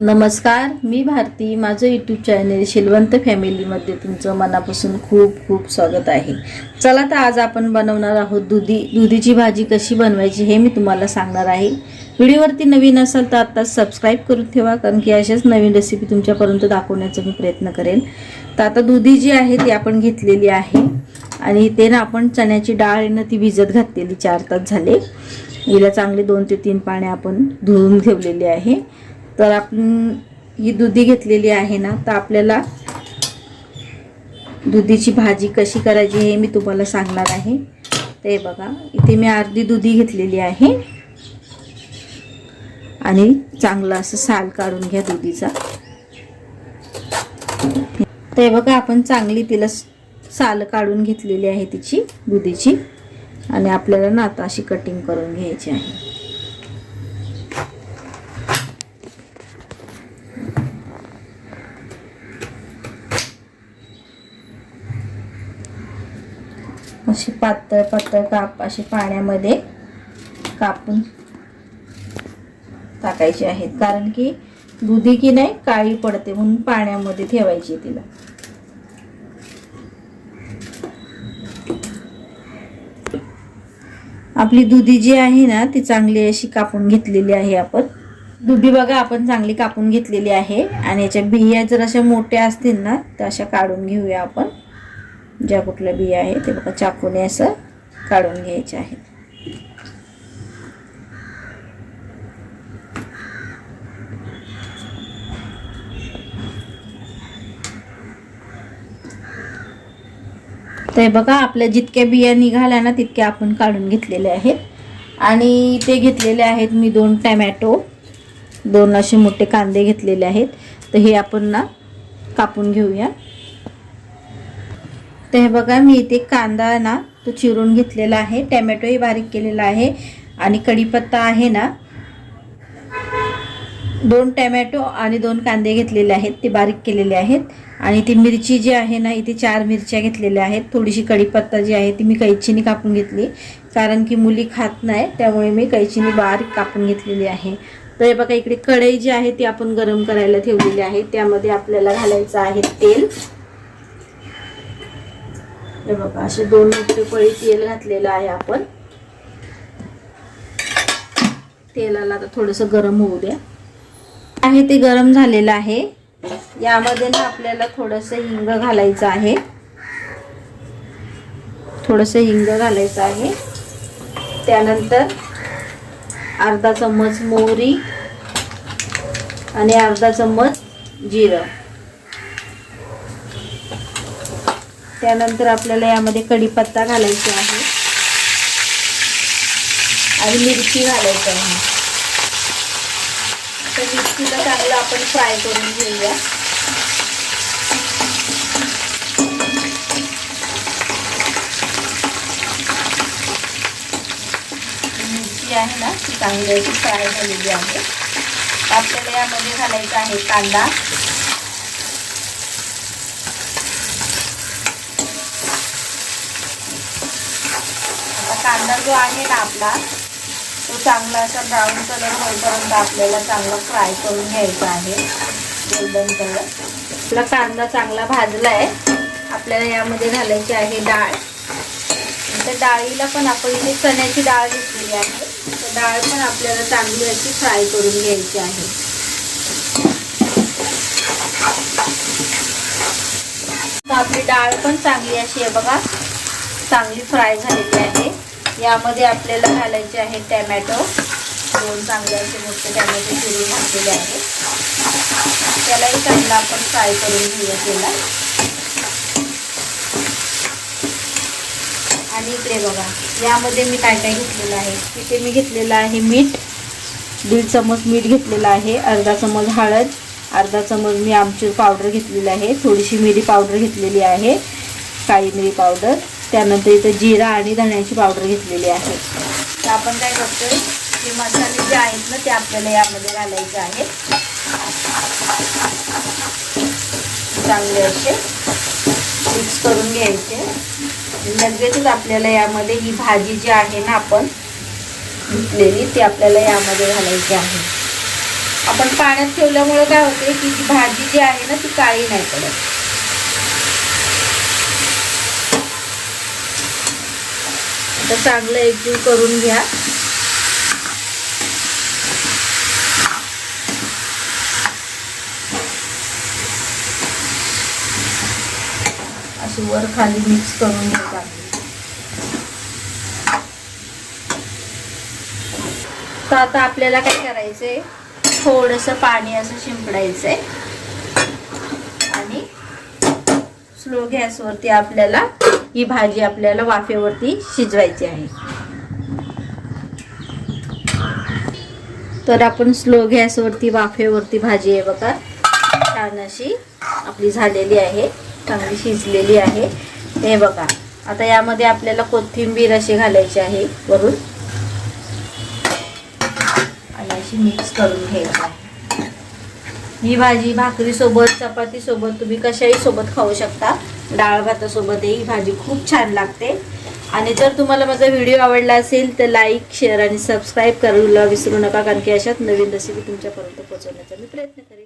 नमस्कार मी भारती. माझं YouTube channel Shilwant फॅमिलीमध्ये तुमचं मनापासून खूप खूप स्वागत आहे. चला तर आज आपण बनवणार आहोत दुधी. दुधीची भाजी कशी बनवायची हे मी तुम्हाला सांगणार आहे. व्हिडिओवरती नवीन असाल तर आत्ताच सबस्क्राईब करून ठेवा कारण की अशाच नवीन रेसिपी तुमच्यापर्यंत दाखवण्याचा मी प्रयत्न करेन. तर आता दुधी जी आहे ती आपण घेतलेली आहे. आणि ते ना आपण चण्याची डाळ आहे ना ती भिजत घातलेली चार तास झाले. हिला चांगले दोन ते तीन पाणी आपण धुवून ठेवलेली आहे. तर आपण ही दुधी घेतलेली आहे ना तर आपल्याला दुधीची भाजी कशी करायची हे मी तुम्हाला सांगणार आहे. ते बघा इथे मी अर्धी दुधी घेतलेली आहे. आणि चांगलं असं साल काढून घ्या दुधीचा. ते बघा आपण चांगली तिला साल काढून घेतलेली आहे तिची दुधीची. आणि आपल्याला ना आता अशी कटिंग करून घ्यायची आहे. अशी पातळ पातळ काप अशी पाण्यामध्ये कापून टाकायची आहेत. कारण की दुधी की नाही काळी पडते म्हणून पाण्यामध्ये ठेवायची तिला. आपली दुधी जी आहे ना ती चांगली अशी कापून घेतलेली आहे आपण. दुधी बघा आपण चांगली कापून घेतलेली आहे. आणि याच्या बिया जर अशा मोठ्या असतील ना तर अशा काढून घेऊया आपण. ज्या कुठल्या बिया आहे ते बघा चाकूने असं काढून घ्यायचे आहेत ते बघा आपल्या जितक्या बिया निघाल्या ना तितक्या आपण काढून घेतलेल्या आहेत. आणि ते घेतलेले आहेत मी दोन टॅमॅटो दोन असे मोठे कांदे घेतलेले आहेत. तर हे आपण ना कापून घेऊया. तर हे बघा मी इथे कांदा ना तो चिरून घेतलेला आहे. टॅमॅटोही बारीक केलेला आहे. आणि कढीपत्ता आहे ना दोन टॅमॅटो आणि दोन कांदे घेतलेले आहेत. ते बारीक केलेले आहेत. आणि ती मिरची जी आहे ना इथे चार मिरच्या घेतलेल्या आहेत. थोडीशी कढीपत्ता जी आहे ती मी कैचीने कापून घेतली. कारण की मुली खात नाही त्यामुळे मी कैचीने बारीक कापून घेतलेली आहे. तर हे बघा इकडे कढई जी आहे ती आपण गरम करायला ठेवलेली आहे. त्यामध्ये आपल्याला घालायचं आहे तेल. हे बघा असे दोन मोठे पळी तेल घातलेलं आहे आपण. तेलाला आता थोडंसं गरम होऊ द्या. आहे ते गरम झालेलं आहे. यामध्ये ना आपल्याला थोडंसं हिंग घालायचं आहे. थोडंसं हिंग घालायचं आहे. त्यानंतर अर्धा चम्मच मोहरी आणि अर्धा चम्मच जिरं. त्यानंतर आपल्याला यामध्ये कढीपत्ता घालायचा आहे. आणि मिरची घालायची आहे. तर मिरचीला चांगलं आपण फ्राय करून घेऊया. मिरची आहे ना ती चांगली अशी फ्राय झालेली आहे. आपल्याला यामध्ये घालायचा आहे कांदा आता कांदा जो आहे ना आपला तो चांगला असा ब्राऊन कलर होईपर्यंत आपल्याला चांगला फ्राय करून घ्यायचा आहे गोल्डन कलर आपला कांदा चांगला भाजला आहे आपल्याला यामध्ये घालायची आहे डाळ. तर डाळीला पण आपण इथे चण्याची डाळ घेतलेली आहे. तर डाळ पण आपल्याला चांगली अशी फ्राय करून घ्यायची आहे. तर आपली डाळ पण चांगली अशी आहे बघा. चांगली फ्राय झालेली आहे. यामध्ये आपल्याला घालायचे आहे टॅमॅटो. दोन चांगल्याचे मोठे टॅमॅटो चिरून घातलेले आहेत. त्यालाही चांगला आपण फ्राय करून घेऊया त्याला. आणि इकडे बघा यामध्ये मी काय काय घेतलेलं आहे? तिथे मी घेतलेलं आहे मीठ दीड चमच मीठ घेतलेलं आहे अर्धा चमच हळद अर्धा चमच मी आमचूर पावडर घेतलेली आहे थोडीशी मिरी पावडर घेतलेली आहे काळी मिरी पावडर. त्यानंतर इथं जिरा आणि धण्याची पावडर घेतलेली आहे. तर आपण काय करतोय जे मसाले जे आहेत ना ते आपल्याला यामध्ये घालायचे आहेत चांगले असे मिक्स करून घ्यायचे. लगेचच आपल्याला यामध्ये ही भाजी जी आहे ना आपण घेतलेली ती आपल्याला यामध्ये घालायची आहे. आपण पाण्यात ठेवल्यामुळे काय होते की जी भाजी जी आहे ना ती काळी नाही पडत. आता चांगलं एकजीव करून घ्या. अशी वर खाली मिक्स करून घ्या चांगली तर आता आपल्याला काय करायचंय? थोडंसं पाणी असं शिंपडायचंय. आणि स्लो गॅसवरती आपल्याला ही भाजी आपल्याला वाफेवरती शिजवायची आहे. तर आपण स्लो गॅसवरती वाफेवरती भाजी आहे बघा. छान अशी आपली झालेली आहे चांगली शिजलेली आहे. हे बघा. आता यामध्ये आपल्याला कोथिंबीर अशी घालायची आहे वरून. आणि अशी मिक्स करून घ्यायची आहे. ही भाजी भाकरीसोबत चपातीसोबत तुम्ही कशाही सोबत खाऊ शकता. डाळ भातासोबतही ही भाजी खूप छान लागते. आणि जर तुम्हाला माझा व्हिडिओ आवडला असेल तर लाईक शेअर आणि सबस्क्राईब करायला विसरू नका कारण की अशाच नवीन रेसिपी तुमच्यापर्यंत पोहोचवण्याचा मी प्रयत्न करेन.